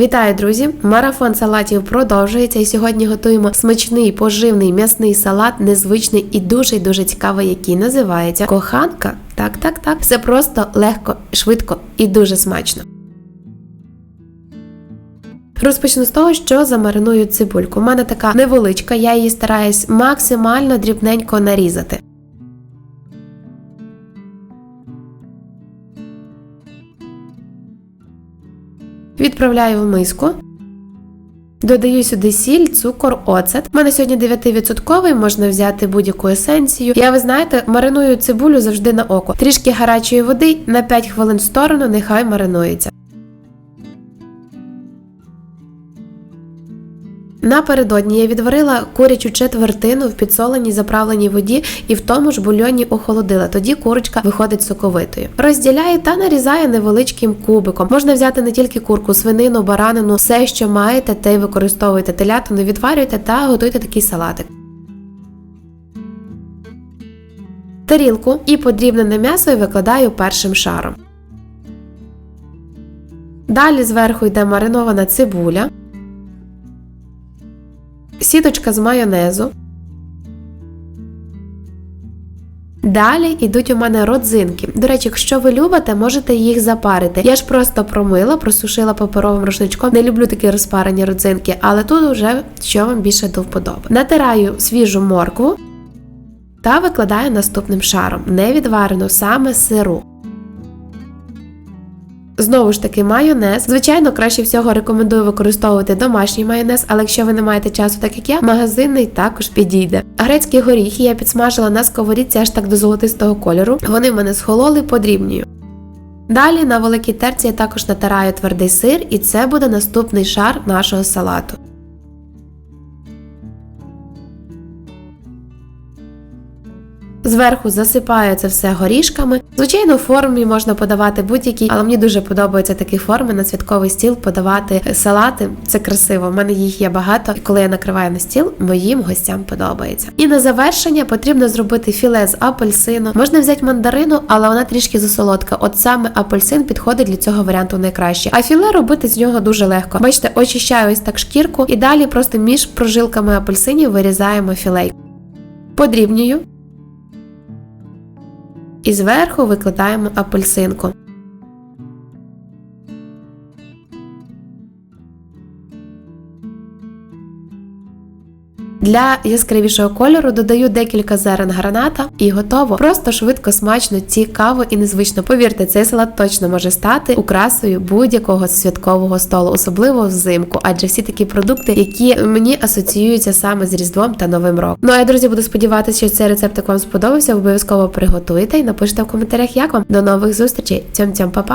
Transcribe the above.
Вітаю, друзі! Марафон салатів продовжується, і сьогодні готуємо смачний поживний м'ясний салат, незвичний і дуже дуже цікавий, який називається коханка. Так, так, так. Все просто легко, швидко і дуже смачно. Розпочну з того, що замариную цибульку. У мене така невеличка, я її стараюсь максимально дрібненько нарізати. Відправляю в миску. Додаю сюди сіль, цукор, оцет. У мене сьогодні 9%, можна взяти будь-яку есенцію. Я, ви знаєте, мариную цибулю завжди на око. Трішки гарячої води на 5 хвилин в сторону, нехай маринується. Напередодні я відварила курячу четвертину в підсоленій заправленій воді і в тому ж бульйоні охолодила. Тоді курочка виходить соковитою. Розділяю та нарізаю невеличким кубиком. Можна взяти не тільки курку, свинину, баранину, все, що маєте, те й використовуйте телятину, відварюйте та готуйте такий салатик. Тарілку і подрібнене м'ясо викладаю першим шаром. Далі зверху йде маринована цибуля сіточка з майонезу. Далі йдуть у мене родзинки. До речі, якщо ви любите, можете їх запарити. Я ж просто промила, просушила паперовим рушничком. Не люблю такі розпарені родзинки, але тут вже що вам більше до вподоби. Натираю свіжу моркву та викладаю наступним шаром, не відварену, саме сиру. Знову ж таки, майонез. Звичайно, краще всього рекомендую використовувати домашній майонез, але якщо ви не маєте часу, так як я, магазинний також підійде. Грецькі горіхи я підсмажила на сковорідці аж так до золотистого кольору. Вони в мене схололи подрібнюю. Далі на великій терці я також натираю твердий сир, і це буде наступний шар нашого салату. Зверху засипаю це все горішками. Звичайно, в формі можна подавати будь-які, але мені дуже подобаються такі форми на святковий стіл подавати салати. Це красиво. У мене їх є багато. І коли я накриваю на стіл, моїм гостям подобається. І на завершення потрібно зробити філе з апельсину. Можна взяти мандарину, але вона трішки засолодка. От саме апельсин підходить для цього варіанту найкраще. А філе робити з нього дуже легко. Бачите, очищаю ось так шкірку і далі просто між прожилками апельсинів вирізаємо філей. Подрібнюю і зверху викладаємо апельсинку. Для яскравішого кольору додаю декілька зерен граната і готово. Просто швидко, смачно, цікаво і незвично. Повірте, цей салат точно може стати украсою будь-якого святкового столу, особливо взимку, адже всі такі продукти, які мені асоціюються саме з Різдвом та Новим роком. Ну а я, друзі, буду сподіватися, що цей рецептик вам сподобався. Обов'язково приготуйте і напишіть в коментарях, як вам. До нових зустрічей. Цьом-цьом, па-па!